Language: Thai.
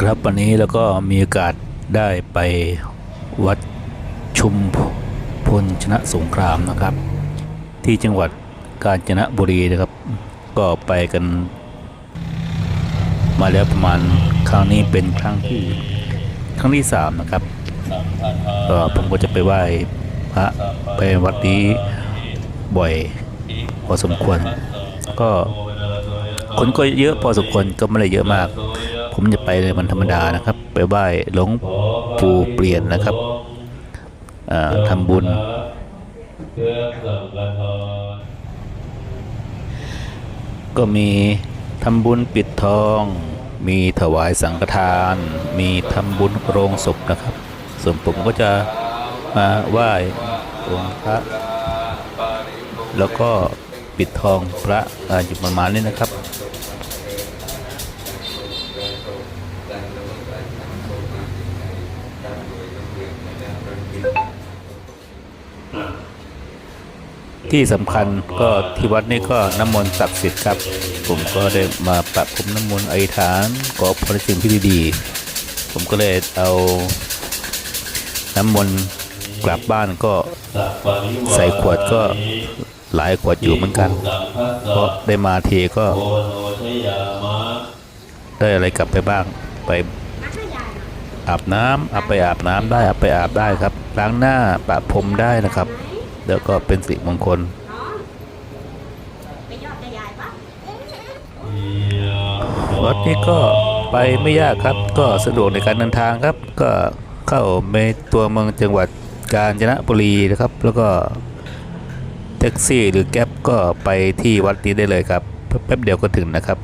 ครับวันนี้แล้วก็มีโอกาสได้ไปวัดชุมพลชนะสงครามนะครับ ที่จังหวัดกาญจนบุรีนะครับ ก็ไปกัน มาแล้วประมาณครั้งนี้เป็นครั้งที่ครั้งที่สามนะครับก็ผมก็จะไปไหว้พระไปวัดนี้บ่อยพอสมควร ก็คนก็เยอะพอสมควรก็ไม่ได้เยอะมาก ผมจะไปในวันธรรมดานะครับ ไปไหว้หลวงปู่เปลี่ยนนะครับทำบุญก็มีทำบุญปิดทอง มีถวายสังฆทาน มีทำบุญโรงศพนะครับ ส่วนผมก็จะมาไหว้องค์พระแล้วก็ปิดทองพระออยู่ประมาณนี้นะครับ ที่สำคัญก็ที่วัดนี้ก็น้ำมนต์ศักดิ์สิทธิ์ครับ ผมก็ได้มาประพรมน้ำมนต์อธิษฐานขอพระสิ่งที่ดีๆผมก็เลยเอาน้ำมนต์กลับบ้านก็ใส่ขวดก็หลายขวดอยู่เหมือนกัน เพราะได้มาทีก็ได้อะไรกลับไปบ้าง ไปอาบน้ำเอาไปอาบน้ำได้เอาไปอาบได้ครับ ล้างหน้าประพรมได้นะครับแล้วก็เป็นสิมงคลวัดนี้ก็ไปไม่ยากครับ ก็สะดวกในการเดินทางครับ ก็เข้าในตัวเมืองจังหวัดกาญจนบุรีนะครับ แล้วก็แท็กซี่หรือแก๊ปก็ไปที่วัดนี้ได้เลยครับแป๊บเดียวก็ถึงนะครับ